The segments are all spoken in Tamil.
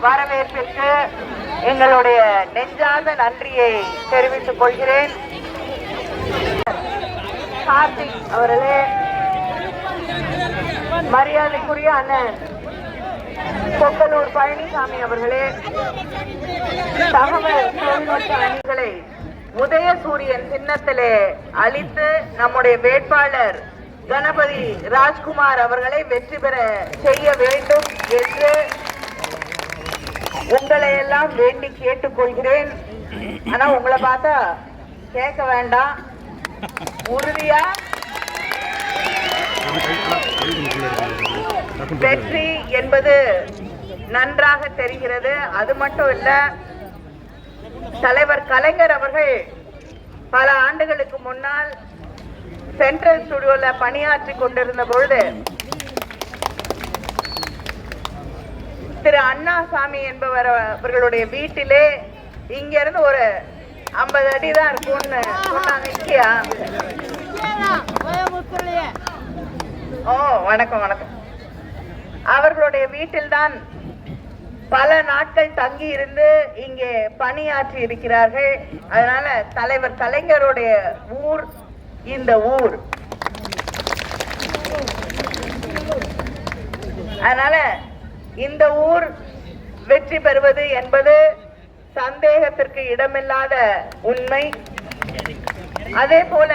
வரவேற்பிற்கு எங்களுடைய நெஞ்சார்ந்த நன்றியை தெரிவித்துக் கொள்கிறேன். கார்த்திக் அவர்களே மரியாதைக்குரிய அண்ணன் கொக்கலூர் பழனிசாமி அவர்களே தகவல் தொழில்நுட்ப அணிகளை உதயசூரியன் சின்னத்திலே அளித்து நம்முடைய வேட்பாளர் கணபதி ராஜ்குமார் அவர்களை வெற்றி பெற செய்ய வேண்டும் என்று உங்களை எல்லாம் வேண்டி கேட்டுக்கொள்கிறேன். ஆனா உங்களை பார்த்தா கேட்க வேண்டாம். உறுதியா? வெற்றி என்பது நன்றாக தெரிகிறது. அது மட்டும் இல்ல தலைவர் கலைஞர் அவர்கள் பல ஆண்டுகளுக்கு முன்னால் சென்ட்ரல் ஸ்டுடியோல பணியாற்றி கொண்டிருந்த பொழுது திரு அண்ணாசாமி என்பவர் அவர்களுடைய வீட்டிலே இங்க இருந்து ஒரு ஐம்பது அடி தான் இருக்கும்னு சொன்னாங்க. இல்லையா ஓ வணக்கம் வணக்கம். அவர்களுடைய வீட்டில்தான் பல நாட்கள் தங்கி இருந்து இங்கே பணியாற்றி இருக்கிறார்கள். அதனால தலைவர் கலைஞருடைய ஊர் இந்த ஊர். அதனால இந்த ஊர் வெற்றி பெறுவது என்பது சந்தேகத்திற்கு இடமில்லாத உண்மை. அதே போல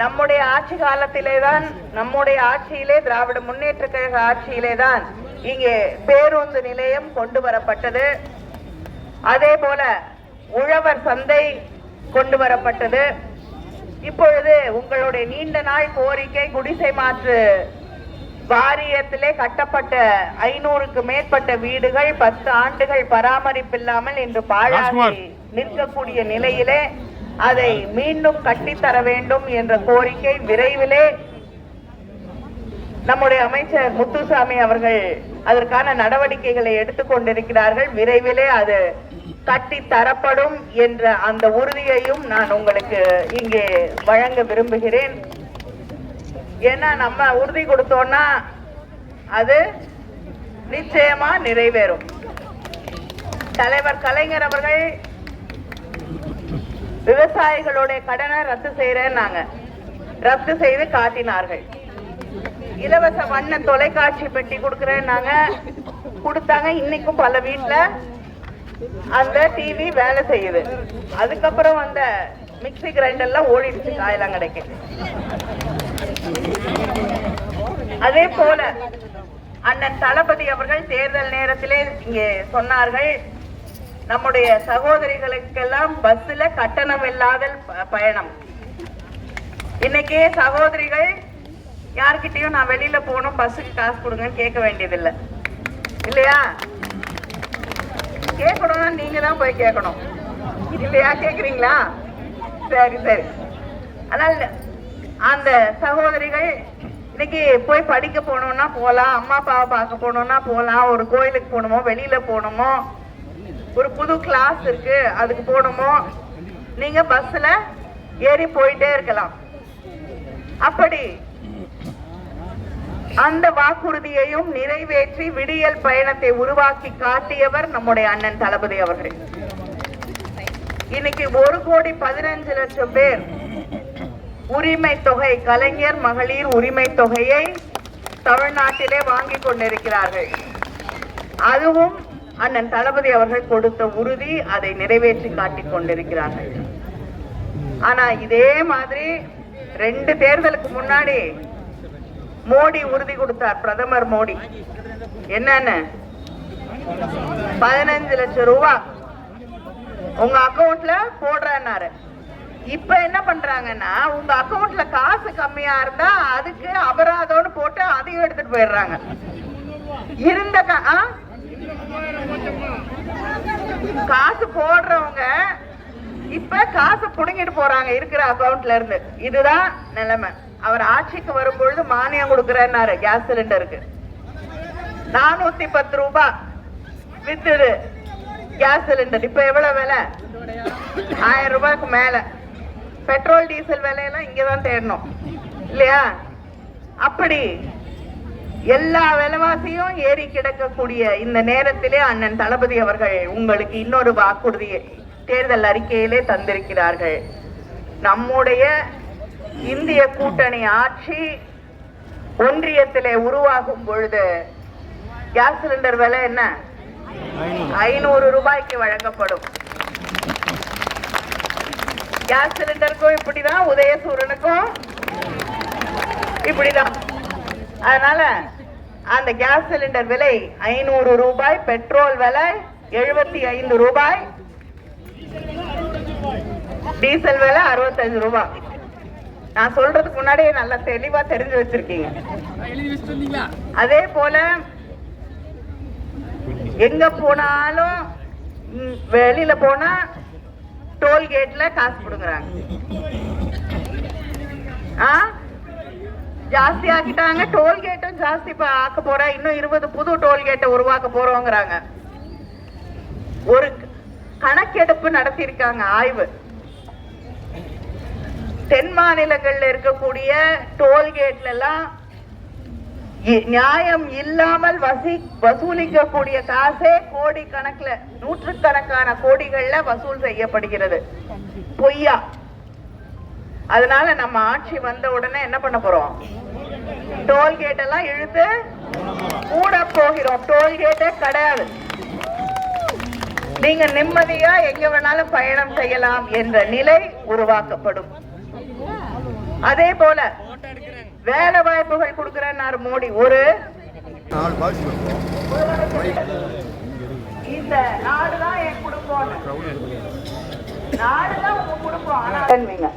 நம்முடைய ஆட்சி காலத்திலே தான் நம்முடைய ஆட்சியிலே திராவிட முன்னேற்ற கழக ஆட்சியிலே தான் இங்கே பேருந்து நிலையம் கொண்டு வரப்பட்டது. அதே போல உழவர் சந்தை கொண்டு வரப்பட்டது. இப்பொழுது உங்களுடைய நீண்ட நாள் கோரிக்கை குடிசை மாற்று வாரியத்திலே கட்டப்பட்ட ஐநூறுக்கு மேற்பட்ட வீடுகள் பத்து ஆண்டுகள் பராமரிப்பில்லாமல் இன்று பாழாகி. நிற்கக்கூடிய நிலையிலே அதை மீண்டும் கட்டித்தர வேண்டும் என்ற கோரிக்கை விரைவிலே நம்முடைய அமைச்சர் முத்துசாமி அவர்கள் அதற்கான நடவடிக்கைகளை எடுத்துக்கொண்டிருக்கிறார்கள் விரைவிலே அது கட்டி தரப்படும் என்ற அந்த உறுதியையும் நான் உங்களுக்கு இங்கே வழங்க விரும்புகிறேன் ஏன்னா நம்ம உறுதி கொடுத்தோம்னா அது நிச்சயமா நிறைவேறும். தலைவர் கலைஞர் அவர்கள் விவசாயிகளுடைய கடனை ரத்து செய்யறேன்னாங்க. ரத்து செய்து காட்டினார்கள். இலவச வண்ண தொலைக்காட்சி பெட்டி கொடுக்கறேன்னாங்க. கொடுத்தாங்க. இன்னைக்கும் பல வீட்டில் அந்த டிவி வேலை செய்யுது. அதுக்கப்புறம் அந்த மிக்ஸி கிரைண்டர் எல்லாம் ஓடிடுச்சு காயெல்லாம் கிடைக்க. அதே போல அண்ணன் தளபதி அவர்கள் தேர்தல் நேரத்திலே இங்கே சொன்னார்கள் நம்முடைய சகோதரிகளுக்கெல்லாம் பஸ்ல கட்டணம் இல்லாத ப- பயணம். இன்னைக்கு சகோதரிகள் யார்கிட்டயும் நான் வெளியில போகணும் பஸ்ஸுக்கு காசு கொடுங்கன்னு கேட்க வேண்டியதில்லை. இல்லையா? கேட்கணும்னா நீங்க தான் போய் கேட்கணும். இல்லையா? கேக்குறீங்களா சரி சரி. ஆனால் அந்த சகோதரிகள் இன்னைக்கு போய் படிக்க போனோம்னா போகலாம் அம்மா அப்பாவை பார்க்க போனோம்னா போகலாம் ஒரு கோயிலுக்கு போகணுமோ வெளியில போகணுமோ ஒரு புது கிளாஸ் இருக்கு அதுக்கு போகணுமோ நீங்க பஸ்ல ஏறி போயிட்டே இருக்கலாம். அப்படி அந்த வாக்குறுதியையும் நிறைவேற்றி விடியல் பயணத்தை உருவாக்கி காட்டியவர் நம்முடைய அண்ணன் தளபதி அவர்கள். இன்னைக்கு ஒரு கோடி பதினஞ்சு லட்சம் பேர் உரிமை தொகை கலைஞர் மகளிர் உரிமை தொகையை தமிழ்நாட்டிலே வாங்கி கொண்டிருக்கிறார்கள். அதுவும் அண்ணன் தளபதி அவர்கள் கொடுத்த உறுதி அதை நிறைவேற்றி காட்டிக் கொண்டிருக்கிறார்கள். ஆனா இதே மாதிரி ரெண்டு தேர்தலுக்கு முன்னாடி மோடி உறுதி கொடுத்தார் பிரதமர் மோடி. என்னன்னு? பதினஞ்சு லட்சம் ரூபாய் உங்க அக்கௌண்ட்ல போடுறேன்னாரு. இப்ப என்ன பண்றாங்கன்னா உங்க அக்கௌண்ட்ல காசு கம்மியா இருந்தா அதுக்கு அபராதம்னு போட்டு அதையும் எடுத்துட்டு போயிடுறாங்க. இருந்த காசு போடுறவங்க இப்ப காசு புடுங்கிட்டு போறாங்க இருக்கிற அக்கௌண்ட்ல இருந்து. இதுதான் நிலைமை. அவர் ஆட்சிக்கு வரும்பொழுது மானியம் கொடுக்கறேன்னாரு கேஸ் சிலிண்டருக்கு. நானூத்தி பத்து ரூபாய் வித்துடு. Gas cylinder. இப்ப எவ்வளவு விலை? ஆயிரம் ரூபாய்க்கு மேல. பெட்ரோல் டீசல் விலையெல்லாம் இங்கே தான் தேடணும். இல்லையா? அப்படி எல்லா விலைவாசியும் ஏறி கிடக்கக்கூடிய இந்த நேரத்திலே அண்ணன் தளபதி அவர்கள் உங்களுக்கு இன்னொரு வாக்குறுதியை தேர்தல் அறிக்கையிலே தந்திருக்கிறார்கள். நம்முடைய இந்திய கூட்டணி ஆட்சி ஒன்றியத்திலே உருவாகும் பொழுது கேஸ் சிலிண்டர் விலை என்ன? ஐநூறு. ரூபாய்க்கு வழங்கப்படும். கேஸ் சிலிண்டருக்கும் இப்படிதான் உதயசூரனுக்கும் இப்படிதான். அதனால அந்த கேஸ் சிலிண்டர் விலை ஐநூறு ரூபாய் பெட்ரோல் விலை எழுபத்தி ஐந்து ரூபாய். டீசல் விலை அறுபத்தஞ்சு ரூபாய். நான் சொல்றதுக்கு முன்னாடியே நல்லா தெளிவா தெரிஞ்சு வச்சிருக்கீங்க. அதே போல எங்க போனாலும் வெளியில போனா டோல்கேட்ல காசு கொடுக்குறாங்க ஆ? ஜாஸ்தி ஆக்கிட்டாங்க டோல்கேட்டும் ஜாஸ்தி இப்போ ஆக்க போற இன்னும் இருபது புது டோல்கேட்டை உருவாக்க போறோங்கிறாங்க. ஒரு கணக்கெடுப்பு நடத்தியிருக்காங்க ஆய்வு. தென் மாநிலங்கள்ல இருக்கக்கூடிய டோல்கேட்ல எல்லாம் நியாயம் இல்லாமல் வசி வசூலிக்கக்கூடிய காசே கோடி கணக்குல நூற்றுக்கணக்கான கோடிகள்ல வசூல் செய்யப்படுகிறது. பொய்யா. அதனால நம்ம ஆட்சி வந்த உடனே என்ன பண்ண போறோம்? டோல்கேட் எல்லாம் இழுத்து மூட போகிறோம். டோல்கேட்டே கிடையாது. நீங்க நிம்மதியா எங்க வேணாலும் பயணம் செய்யலாம் என்ற நிலை உருவாக்கப்படும். அதே போல வேலை வாய்ப்புகள் கொடுக்கிறேன்னாரு மோடி. ஒரு இந்த நாடுதான் என் குடும்பம் நாடுதான் உங்க குடும்பம்.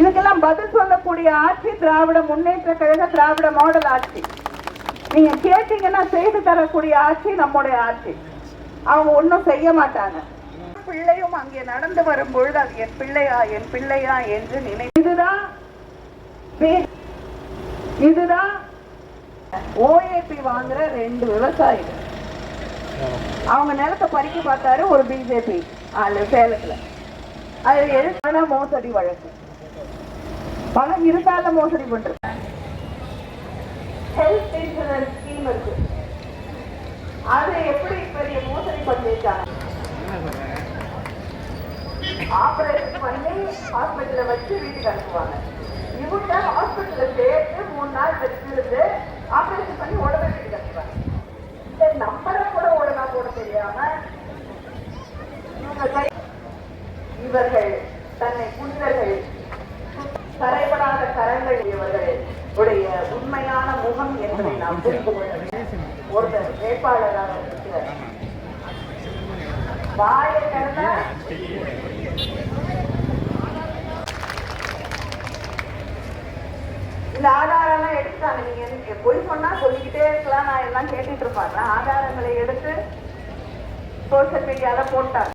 இதுக்கெல்லாம் பதில் சொல்லக்கூடிய ஆட்சி திராவிட முன்னேற்ற கழக திராவிட மாடல் ஆட்சி. நீங்க கேட்டீங்கன்னா செய்து தரக்கூடிய ஆட்சி நம்முடைய ஆட்சி. அவங்க ஒண்ணும் செய்ய மாட்டாங்க. பிள்ளையும் அங்கே நடந்து வரும் பொழுது அது என் பிள்ளையா என் பிள்ளையா என்று நினை இதுதான் இதுதான் ஓஏபி வாங்குற ரெண்டு விவசாயிகள். அவங்க நிலத்தை பறிக்க பார்த்தாரு ஒரு பிஜேபி ஆளு சேலத்துல. அது எதுக்கான மோசடி வழக்கு? பணம் இருந்தாலும் மோசடி பண்றது. ஹெல்த் இன்சூரன்ஸ் ஸ்கீம் இருக்கு. அது எப்படி பெரிய மோசடி பண்ணிருக்காங்க ஆபரேஷன் பண்ணி ஹாஸ்பிட்டல்ல வச்சு வீட்டுக்கு அனுப்புவாங்க. இவங்க ஹாஸ்பிட்டல் சேர்த்து மூணு நாள் வச்சிருந்து ஆபரேஷன் பண்ணி உடனே வீட்டுக்கு அனுப்புவாங்க இந்த நம்பரை கூட ஒழுங்கா போட தெரியாம இவங்க கை- இவர்கள் தன்னை புனிதர்கள் கரைபடாத கரங்கள் இவர்கள் உடைய உண்மையான முகம் என்பதை நாம் புரிந்து கொள்ள ஒருத்தர் வேட்பாளராக இருக்கிறார். வாயை கடந்த இந்த ஆதாரம்லாம் எடுத்தாங்க நீங்க எனக்கு பொய் சொன்னா சொல்லிக்கிட்டே இருக்கலாம். நான் எல்லாம் கேட்டுட்டு இருப்பாங்க ஆதாரங்களை எடுத்து சோசியல் மீடியால போட்டாங்க.